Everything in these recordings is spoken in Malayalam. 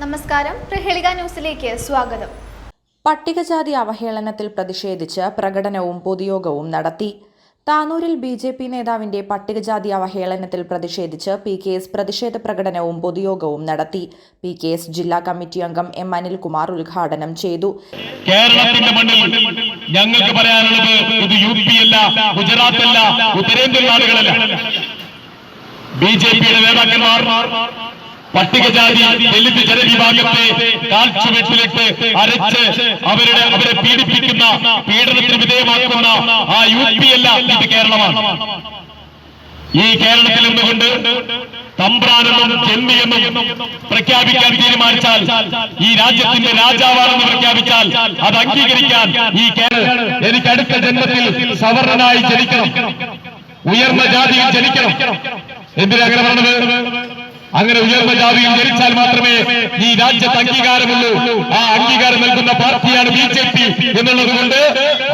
നമസ്കാരം. പ്രഹേളിക ന്യൂസിലേക്ക് സ്വാഗതം. പട്ടികജാതി അവഹേളനത്തിൽ പ്രതിഷേധിച്ച് പ്രകടനവും പൊതുയോഗവും നടത്തി. താനൂരിൽ ബി ജെ പി നേതാവിന്റെ പട്ടികജാതി അവഹേളനത്തിൽ പ്രതിഷേധിച്ച് പി കെ എസ് പ്രതിഷേധ പ്രകടനവും പൊതുയോഗവും നടത്തി. പി കെ എസ് ജില്ലാ കമ്മിറ്റി അംഗം എം അനിൽകുമാർ ഉദ്ഘാടനം ചെയ്തു. കേരളത്തിന്റെ മണ്ണിൽ ഞങ്ങൾക്ക് പറയാനുള്ളത് ഇത് യു പി അല്ല ഗുജറാത്ത് അല്ല ഉത്തരേന്ത്യൻ നാടുകളല്ല. ബി ജെ പിയുടെ നേതാക്കന്മാർ പട്ടികജാതി ദലിത് ജനവിഭാഗത്തെ കാൽച്ചുവെട്ടിലിട്ട് അരച്ച് അവരുടെ അവരെ പീഡിപ്പിക്കുന്ന പീഡനത്തിന് വിധേയമാക്കുന്ന ആ യു പി അല്ല ഇത് കേരളമാണ്. ഈ കേരളത്തിൽ നിന്നുകൊണ്ട് തമ്പ്രാനെന്നും ജന്മിയെന്നും പ്രഖ്യാപിക്കാൻ തീരുമാനിച്ചാൽ ഈ രാജ്യത്തിന്റെ രാജാവാണെന്ന് പ്രഖ്യാപിച്ചാൽ അത് അംഗീകരിക്കാൻ ഈ കേരളം എനിക്ക് അടുത്ത ജന്മത്തിൽ സവർണനായി ജനിക്കണം. ഉയർന്ന ജാതിയിൽ ജനിക്കണം. എന്തിനാ അങ്ങനെ പറഞ്ഞത്? അങ്ങനെ ഉയർന്ന ജാതിയിൽ ജനിച്ചാൽ മാത്രമേ ഈ രാജ്യത്ത് അംഗീകാരമുള്ളൂ. ആ അംഗീകാരം നൽകുന്ന പാർട്ടിയാണ് ബി ജെ പി എന്നുള്ളത് കൊണ്ട്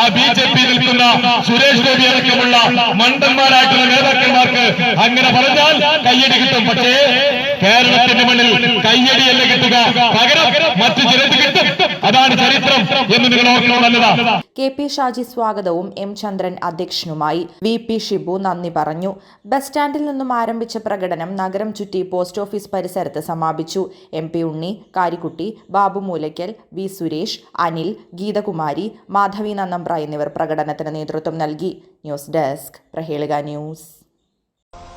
ആ ബി ജെ പി നിൽക്കുന്ന സുരേഷ് ഗോപി അടക്കമുള്ള മണ്ടന്മാരായിട്ടുള്ള നേതാക്കന്മാർക്ക് അങ്ങനെ പറഞ്ഞാൽ കയ്യടി കിട്ടും. പക്ഷേ കേരളത്തിന്റെ മണ്ണിൽ കയ്യടിയല്ല കിട്ടുക. പകരം മറ്റു ചിലത് അതാണ് ചരിത്രം എന്ന് കെ പി ഷാജി സ്വാഗതവും എം ചന്ദ്രൻ അധ്യക്ഷനുമായി. വി പി ഷിബു നന്ദി പറഞ്ഞു. ബസ് സ്റ്റാൻഡിൽ നിന്നും ആരംഭിച്ച പ്രകടനം നഗരം ചുറ്റി പോസ്റ്റ് ഓഫീസ് പരിസരത്ത് സമാപിച്ചു. M P Unni Karikutty Babu Moolakkal V Suresh Anil Geethakumari Madhavi Nannambra എന്നിവർ പ്രകടനത്തിന് നേതൃത്വം നൽകി. News desk Prahelika news.